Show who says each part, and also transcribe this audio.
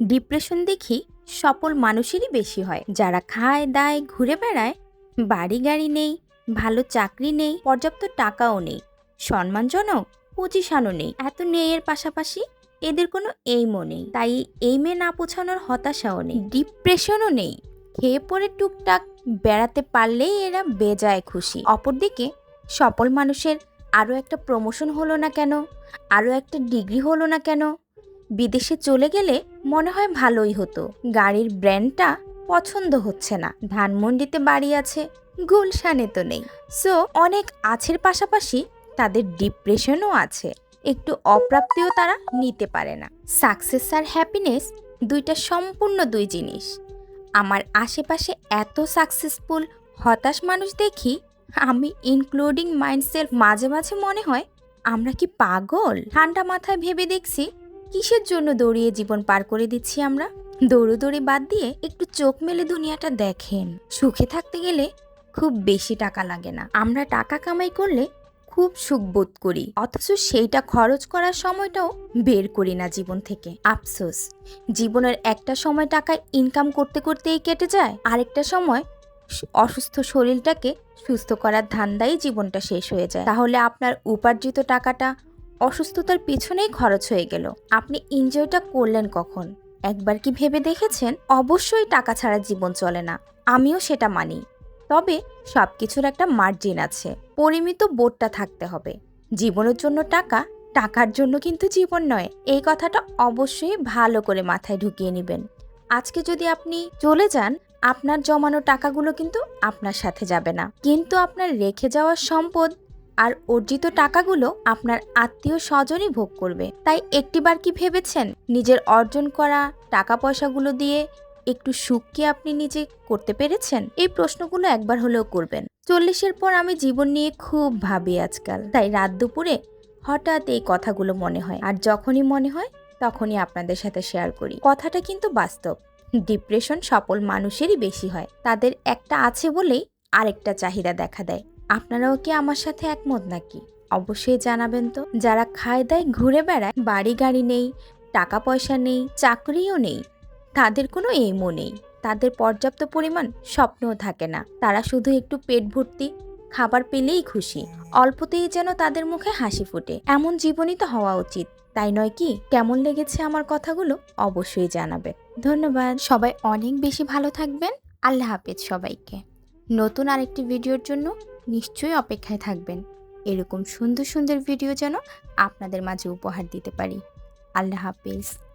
Speaker 1: Depression দেখি সফল মানুষেরই বেশি হয়। যারা খায়, দায়, ঘুরে বেড়ায়, বাড়ি গাড়ি নেই, ভালো চাকরি নেই, পর্যাপ্ত টাকাও নেই, সম্মানজনক, পজিশনও নেই। এত নেয়ের পাশাপাশি এদের কোনো এইমও নেই। তাই এইমে না পৌঁছানোর হতাশাও নেই। ডিপ্রেশনও নেই। খেয়ে পড়ে টুকটাক বেড়াতে পারলেই এরা বেজায় খুশি। অপরদিকে সফল মানুষের আরও একটা প্রমোশন হলো না কেন? আরও একটা ডিগ্রি হলো না কেন? বিদেশে চলে গেলে মনে হয় ভালোই হতো। গাড়ির ব্র্যান্ডটা পছন্দ হচ্ছে না। ধানমন্ডিতে বাড়ি আছে, গুলশানে তো নেই। সো অনেক আছের পাশাপাশি তাদের ডিপ্রেশনও আছে। একটু অপ্রাপ্তিও তারা নিতে পারে না। সাকসেস আর হ্যাপিনেস দুইটা সম্পূর্ণ দুই জিনিস। আমার আশেপাশে এত সাকসেসফুল, হতাশ মানুষ দেখি, আমি ইনক্লুডিং মাইন্ডসেলফ মাঝে মাঝে মনে হয়, আমরা কি পাগল? ঠান্ডা মাথায় ভেবে দেখছি কিসের জন্য দৌড়িয়ে জীবন পার করে দিচ্ছি আমরা? দৌড়োদৌড়ি বাদ দিয়ে একটু চোখ মেলে দুনিয়াটা দেখেন। সুখে থাকতে গেলে খুব বেশি টাকা লাগে না। আমরা টাকা কামাই করলে খুব সুখ বোধ করি। অথচ সেইটা খরচ করার সময়টাও বের করি না জীবন থেকে। আফসোস, জীবনের একটা সময় টাকা ইনকাম করতে করতেই কেটে যায়, আরেকটা সময় অসুস্থ শরীরটাকে সুস্থ করার ধান্দাই জীবনটা শেষ হয়ে যায়। তাহলে আপনার উপার্জিত টাকাটা অসুস্থতার পিছনেই খরচ হয়ে গেল। আপনি এনজয়টা করলেন কখন? একবার কি ভেবে দেখেছেন? অবশ্যই টাকা ছাড়া জীবন চলে না। আমিও সেটা মানি। তবে সব কিছুর একটা মার্জিন আছে। পরিমিত বোর্ডটা থাকতে হবে। জীবনের জন্য টাকা, টাকার জন্য কিন্তু জীবন নয়। এই কথাটা অবশ্যই ভালো করে মাথায় ঢুকিয়ে নেবেন। আজকে যদি আপনি চলে যান, আপনার জমানো টাকাগুলো কিন্তু আপনার সাথে যাবে না। কিন্তু আপনার রেখে যাওয়া সম্পদ আর অর্জিত টাকাগুলো আপনার আত্মীয় স্বজনই ভোগ করবে। তাই একটিবার কি ভেবেছেন? নিজের অর্জন করা টাকা পয়সাগুলো দিয়ে একটু সুখ কি আপনি নিজে করতে পেরেছেন? এই প্রশ্নগুলো একবার হলেও করবেন। চল্লিশের পর আমি জীবন নিয়ে খুব ভাবি আজকাল। তাই রাত দুপুরে হঠাৎ এই কথাগুলো মনে হয়। আর যখনই মনে হয়, তখনই আপনাদের সাথে শেয়ার করি। কথাটা কিন্তু বাস্তব। ডিপ্রেশন সফল মানুষেরই বেশি হয়। তাদের একটা আছে বলেই আরেকটা চাহিদা দেখা দেয়। আপনারাও কি আমার সাথে একমত নাকি? অবশ্যই জানাবেন তো। যারা খায় দায় ঘুরে বেড়ায় বাড়ি গাড়ি নেই টাকা পয়সা নেই, চাকরিও নেই, তাদের কোনো এমও নেই। তাদের পর্যাপ্ত পরিমাণ স্বপ্নও থাকে না। তারা শুধু একটু পেট ভর্তি, খাবার পেলেই খুশি। অল্পতেই যেন তাদের মুখে হাসি ফোটে। এমন জীবনই তো হওয়া উচিত। তাই নয় কি? কেমন লেগেছে আমার কথাগুলো? অবশ্যই জানাবে ধন্যবাদ। সবাই অনেক বেশি ভালো থাকবেন। আল্লাহ হাফেজ সবাইকে। নতুন আরেকটি ভিডিওর জন্য নিশ্চয়ই অপেক্ষায় থাকবেন। এরকম সুন্দর সুন্দর ভিডিও যেন আপনাদের মাঝে উপহার দিতে পারি। আল্লাহ হাফেজ।